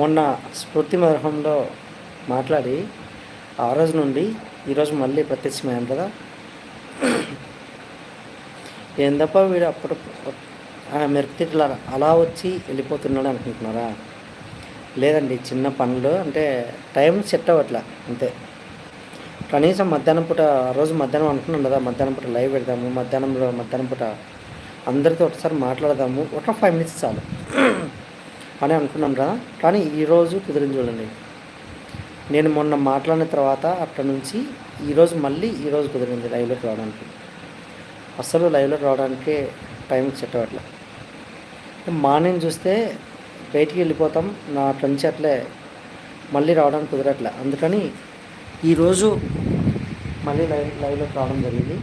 మొన్న స్ఫూర్తి మరహంలో మాట్లాడి ఆ రోజు నుండి ఈరోజు మళ్ళీ ప్రత్యక్షమయ్యాను కదా. ఏందప్ప వీడు అప్పుడు మెరుపుతిట్లా అలా వచ్చి వెళ్ళిపోతున్నాడు అనుకుంటున్నారా? లేదండి చిన్న పనులు అంటే టైం సెట్ అవ్వట్లే అంతే. కనీసం మధ్యాహ్నం పూట ఆ రోజు మధ్యాహ్నం అనుకున్నాం కదా మధ్యాహ్నం పూట లైవ్ పెడదాము మధ్యాహ్నంలో మధ్యాహ్నం పూట అందరితో ఒకసారి మాట్లాడదాము ఒక ఫైవ్ మినిట్స్ చాలు. అని అనుకున్నాం కదా. కానీ ఈరోజు కుదిరింది చూడండి. నేను మొన్న మాట్లాడిన తర్వాత అక్కడ నుంచి ఈరోజు మళ్ళీ ఈరోజు కుదిరింది లైవ్లోకి రావడానికి. అసలు లైవ్లోకి రావడానికే టైం సెట్ అవ్వట్లే. మార్నింగ్ చూస్తే బయటికి వెళ్ళిపోతాం. నా ఫ్రెండ్స్ నుంచి అట్లే మళ్ళీ రావడానికి కుదరట్లే. అందుకని ఈరోజు మళ్ళీ లైవ్ లైవ్లోకి రావడం జరిగింది.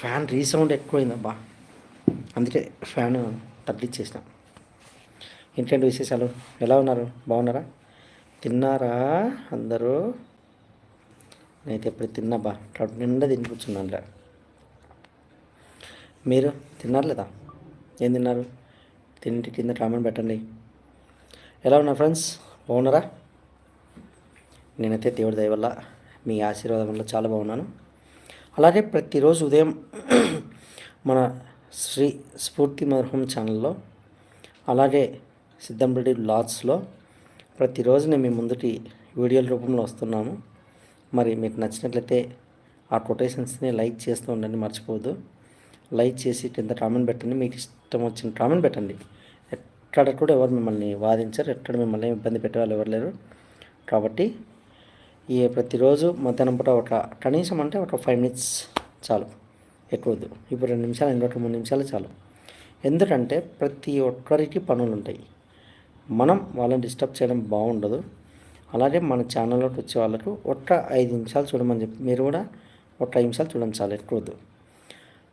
ఫ్యాన్ రీసౌండ్ ఎక్కువైందబ్బా అందుకే ఫ్యాన్ తగ్గించేసిన. ఏంటంటే విశేషాలు? ఎలా ఉన్నారు? బాగున్నారా? తిన్నారా అందరూ? నేనైతే ఎప్పుడు తిన్నాబా కడుపు నిండా తిని కూర్చున్నానురా మీరు తిన్నారు లేదా? ఏం తిన్నారు? తింటి కింద కామెంట్ పెట్టండి. ఎలా ఉన్నారు ఫ్రెండ్స్? బాగున్నారా? నేనైతే దేవుడి దయ వల్ల మీ ఆశీర్వాదం వల్ల చాలా బాగున్నాను. అలాగే ప్రతిరోజు ఉదయం మన శ్రీ స్ఫూర్తి మర్హం ఛానల్లో అలాగే సిద్ధంరెడ్డి లాడ్స్లో ప్రతిరోజు నేను మీ ముందుటి వీడియోల రూపంలో వస్తున్నాము. మరి మీకు నచ్చినట్లయితే ఆ కొటేషన్స్ని లైక్ చేస్తూ ఉండండి మర్చిపోవద్దు. లైక్ చేసి కింద కామెంట్ పెట్టండి. మీకు ఇష్టం వచ్చిన కామెంట్ పెట్టండి. ఎక్కడ కూడా ఎవరు మిమ్మల్ని వాదించరు ఎక్కడ మిమ్మల్ని ఇబ్బంది పెట్టే వాళ్ళు ఎవరు లేరు. కాబట్టి ఈ ప్రతిరోజు మధ్యాహ్నం పూట ఒక కనీసం అంటే ఒక ఫైవ్ మినిట్స్ చాలు. ఎక్కువద్దు ఇప్పుడు రెండు నిమిషాలు ఇంకొక మూడు నిమిషాలు చాలు. ఎందుకంటే ప్రతి ఒక్కరికి పనులు ఉంటాయి. మనం వాళ్ళని డిస్టర్బ్ చేయడం బాగుండదు. అలాగే మన ఛానల్లోకి వచ్చే వాళ్ళకు ఒక్క ఐదు నిమిషాలు చూడమని చెప్పి మీరు కూడా ఒక ఐదు నిమిషాలు చూడండి చాలా ఎక్కువద్దు.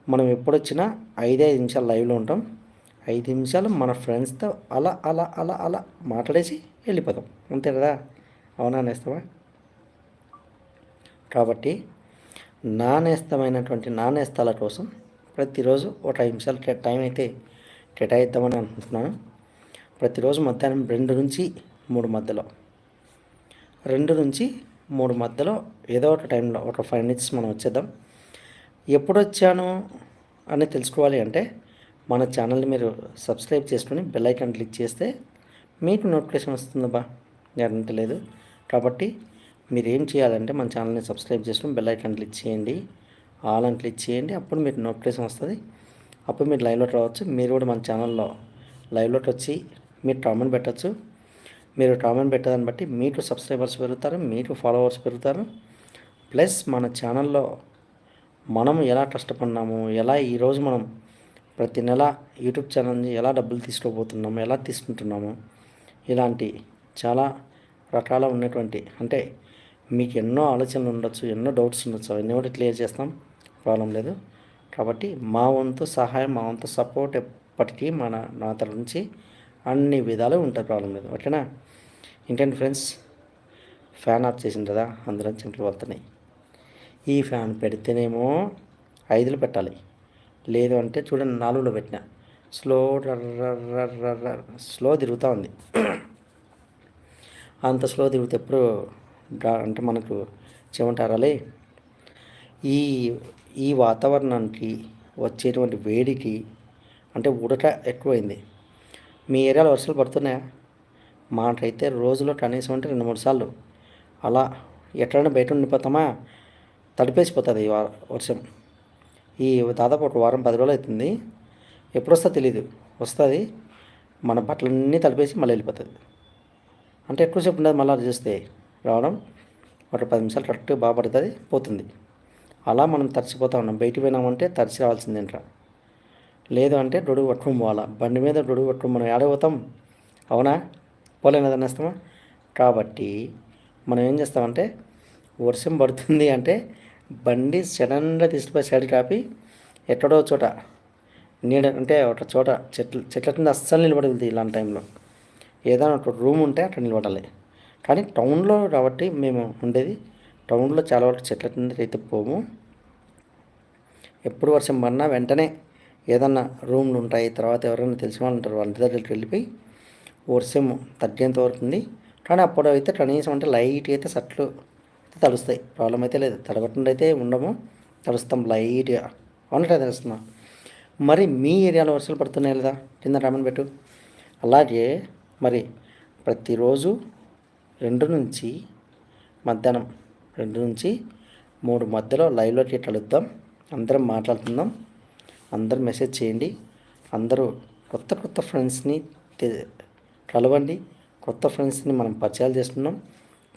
మనం ఎప్పుడు వచ్చినా ఐదు ఐదు నిమిషాలు లైవ్లో ఉంటాం. ఐదు నిమిషాలు మన ఫ్రెండ్స్తో అలా అలా అలా అలా మాట్లాడేసి వెళ్ళిపోతాం. అంతే కదా? అవునా నేస్తావా కాబట్టి నానేస్తమైనటువంటి నానేస్తాల కోసం ప్రతిరోజు ఒక ఐదు నిమిషాలు కే- టైం అయితే కేటాయిద్దామని అనుకుంటున్నాను ప్రతిరోజు మధ్యాహ్నం రెండు నుంచి మూడు మధ్యలో. రెండు నుంచి మూడు మధ్యలో ఏదో ఒక టైంలో ఒక ఫైవ్ మినిట్స్ మనం వచ్చేద్దాం. ఎప్పుడు వచ్చాను అని తెలుసుకోవాలి అంటే మన ఛానల్ని మీరు సబ్స్క్రైబ్ చేసుకుని బెల్ ఐకాన్ క్లిక్ చేస్తే మీకు నోటిఫికేషన్ వస్తుందబ్బా గ్యారంటీ లేదు. కాబట్టి మీరు ఏం చేయాలంటే మన ఛానల్ని సబ్స్క్రైబ్ చేసుకుని బెల్ ఐకాన్ క్లిక్ చేయండి. ఆల్ అని క్లిక్ చేయండి. అప్పుడు మీకు నోటిఫికేషన్ వస్తుంది. అప్పుడు మీరు లైవ్లోకి రావచ్చు. మీరు కూడా మన ఛానల్లో లైవ్లోకి వచ్చి మీరు కామెంట్ పెట్టచ్చు. మీరు కామెంట్ పెట్టదాన్ని బట్టి మీకు సబ్స్క్రైబర్స్ పెరుగుతారు మీకు ఫాలోవర్స్ పెరుగుతారు. ప్లస్ మన ఛానల్లో మనం ఎలా కష్టపడినాము ఎలా ఈరోజు మనం ప్రతి నెల యూట్యూబ్ ఛానల్ నుంచి ఎలా డబ్బులు తీసుకోబోతున్నాము ఎలా తీసుకుంటున్నాము ఇలాంటి చాలా రకాల ఉన్నటువంటి అంటే మీకు ఎన్నో ఆలోచనలు ఉండొచ్చు ఎన్నో డౌట్స్ ఉండొచ్చు అవన్నీ కూడా క్లియర్ చేస్తాం. ప్రాబ్లం లేదు. కాబట్టి మా వంతు సహాయం మా వంతు సపోర్ట్ ఎప్పటికీ మన నా తరఫు నుంచి అన్ని విధాలు ఉంటాయి ప్రాబ్లం లేదు. ఓకేనా? ఏంటంటే ఫ్రెండ్స్ ఫ్యాన్ ఆఫ్ చేసింది కదా అందరం చెంట్లు వస్తున్నాయి ఈ ఫ్యాన్ పెడితేనేమో ఐదులు పెట్టాలి. లేదు అంటే చూడండి నాలుగులో పెట్టిన. స్లో స్లో తిరుగుతూ ఉంది. అంత స్లో తిరిగితే ఎప్పుడు అంటే మనకు చెమంటారాలి. ఈ ఈ వాతావరణానికి వచ్చేటువంటి వేడికి అంటే ఉడక ఎక్కువైంది. మీ ఏరియాలో వర్షాలు పడుతున్నాయా? మాకైతే రోజులో కనీసం అంటే రెండు మూడు సార్లు. అలా ఎట్లైనా బయట ఉండిపోతామా? తడిపేసిపోతుంది ఈ వర్షం. ఈ దాదాపు ఒక వారం పది రోజులు అవుతుంది. ఎప్పుడు వస్తా తెలియదు వస్తుంది. మన బట్టలన్నీ తడిపేసి మళ్ళీ వెళ్ళిపోతుంది. అంటే ఎక్కువసేపు ఉండదు మళ్ళీ అది చూస్తే రావడం ఒక పది నిమిషాలు కరెక్ట్గా బాగా పడుతుంది పోతుంది. అలా మనం తడిచిపోతా ఉన్నాం. బయటికి పోయినామంటే తడిచి రావాల్సిందేంట్రా? లేదు అంటే డొడుగు పట్టుకుని పోవాలా. బండి మీద డొడుగు పట్టుకుని మనం ఏడవుతాం అవునా? పోలేని అనేస్తామా కాబట్టి మనం ఏం చేస్తామంటే వర్షం పడుతుంది అంటే బండి సడన్గా తీసుకుపోయి సైడ్ కాపి ఎక్కడో చోట నీడ అంటే ఒక చోట చెట్లు చెట్ల కింద అస్సలు నిలబడదు ఇలాంటి టైంలో. ఏదైనా ఒక రూమ్ ఉంటే అక్కడ నిలబడాలి. కానీ టౌన్లో కాబట్టి మేము ఉండేది టౌన్లో చాలా వరకు చెట్ల కింద అయితే పోము. ఎప్పుడు వర్షం పడినా వెంటనే ఏదన్నా రూమ్లు ఉంటాయి తర్వాత ఎవరైనా తెలిసిన వాళ్ళు ఉంటారు వాళ్ళ ఇంటి దగ్గరికి వెళ్ళిపోయి వర్షం తగ్గేంత వరకు ఉంది. కానీ అప్పుడు అయితే కనీసం అంటే లైట్ అయితే సట్లు తడుస్తాయి ప్రాబ్లం అయితే లేదు. తడబట్టండి అయితే ఉండము. తడుస్తాం లైట్గా. ఉన్నట్టు తెలుస్తున్నా. మరి మీ ఏరియాలో వర్షాలు పడుతున్నాయి లేదా? కింద రామన్ పెట్టు. అలాగే మరి ప్రతిరోజు రెండు నుంచి మధ్యాహ్నం రెండు నుంచి మూడు మధ్యలో లైవ్లోకి కలుద్దాం అందరం మాట్లాడుతుందాం అందరు మెసేజ్ చేయండి. అందరూ కొత్త కొత్త ఫ్రెండ్స్ని కలవండి. కొత్త ఫ్రెండ్స్ని మనం పరిచయాలు చేస్తున్నాం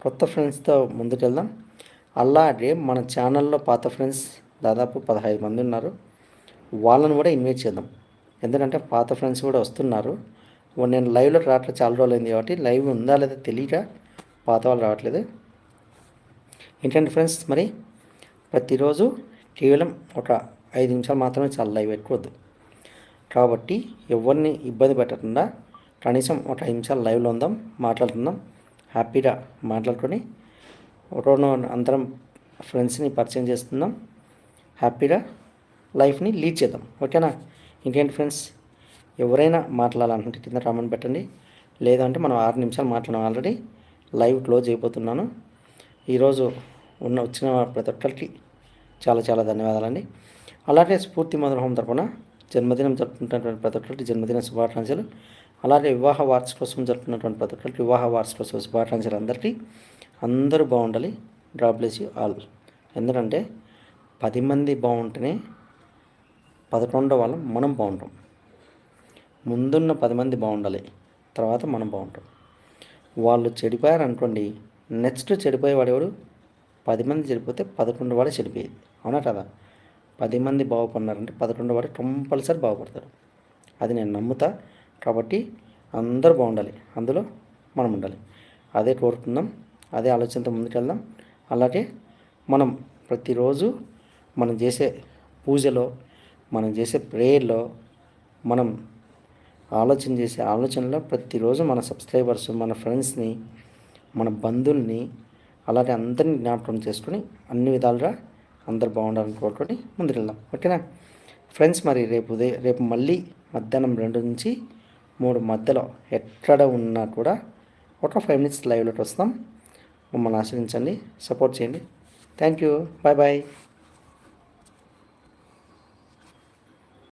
కొత్త ఫ్రెండ్స్తో ముందుకెళ్దాం. అలాగే మన ఛానల్లో పాత ఫ్రెండ్స్ దాదాపు పదహైదు మంది ఉన్నారు. వాళ్ళని కూడా ఇన్వైట్ చేద్దాం. ఎందుకంటే పాత ఫ్రెండ్స్ కూడా వస్తున్నారు. నేను లైవ్లో రావట్లేదు చాలా రోజులు అయింది కాబట్టి లైవ్ ఉందా లేదా తెలియక పాత వాళ్ళు రావట్లేదు. ఏంటంటే ఫ్రెండ్స్ మరి ప్రతిరోజు కేవలం ఒక ఐదు నిమిషాలు మాత్రమే చాలా లైవ్ పెట్టుకోవద్దు. కాబట్టి ఎవరిని ఇబ్బంది పెట్టకుండా కనీసం ఒక ఐదు నిమిషాలు లైవ్లో ఉందాం మాట్లాడుతుందాం హ్యాపీగా మాట్లాడుకొని ఒకరోజు అందరం ఫ్రెండ్స్ని పరిచయం చేస్తున్నాం హ్యాపీగా లైఫ్ని లీడ్ చేద్దాం. ఓకేనా? ఇంకేంటి ఫ్రెండ్స్? ఎవరైనా మాట్లాడాలనుకుంటే కింద కామెంట్ పెట్టండి. లేదంటే మనం ఆరు నిమిషాలు మాట్లాడడం ఆల్రెడీ లైవ్ క్లోజ్ అయిపోతున్నాను. ఈరోజు ఉన్న వచ్చిన ప్రతి ఒక్కరికి చాలా చాలా ధన్యవాదాలండి. అలాగే స్ఫూర్తి మధురహం తరపున జన్మదినం జరుపుకుంటున్నటువంటి ప్రతి ఒక్కరికి జన్మదిన శుభాకాంక్షలు. అలాగే వివాహ వార్షికోత్సవం జరుపుకున్నటువంటి ప్రతి ఒక్కరికి వివాహ వార్షికోత్సవ శుభాకాంక్షలు అందరికీ. అందరూ బాగుండాలి. డ్రాప్ బ్లెస్ యూ ఆల్ ఎందుకంటే పది మంది బాగుంటేనే పదకొండో వాళ్ళం మనం బాగుంటాం. ముందున్న పది మంది బాగుండాలి. తర్వాత మనం బాగుంటాం. వాళ్ళు చెడిపోయారు అనుకోండి నెక్స్ట్ చెడిపోయేవాడెవడు పది మంది చెడిపోతే పదకొండు వాడే చెడిపోయేది. అవునా కదా? పది మంది బాగుపడినారంటే పదకొండు వాడు కంపల్సరీ బాగుపడతారు. అది నేను నమ్ముతా. కాబట్టి అందరూ బాగుండాలి. అందులో మనం ఉండాలి. అదే కోరుకుందాం. అదే ఆలోచనతో ముందుకెళ్దాం. అలాగే మనం ప్రతిరోజు మనం చేసే పూజలో మనం చేసే ప్రేయర్లో మనం ఆలోచన చేసే ఆలోచనలో ప్రతిరోజు మన సబ్స్క్రైబర్స్ మన ఫ్రెండ్స్ని మన బంధువుల్ని అలాగే అందరినీ జ్ఞాపకం చేసుకొని అన్ని విధాలుగా అందరు బాగుండాలని కోరుకొని ముందుకెళ్దాం. ఓకేనా? ఫ్రెండ్స్ మరి రేపు ఉదయం రేపు మళ్ళీ మధ్యాహ్నం రెండు నుంచి మూడు మధ్యలో ఎక్కడ ఉన్నా కూడా ఒక ఫైవ్ మినిట్స్ లైవ్లోకి వస్తాం. మమ్మల్ని ఆశ్రయించండి సపోర్ట్ చేయండి. Thank you. Bye bye.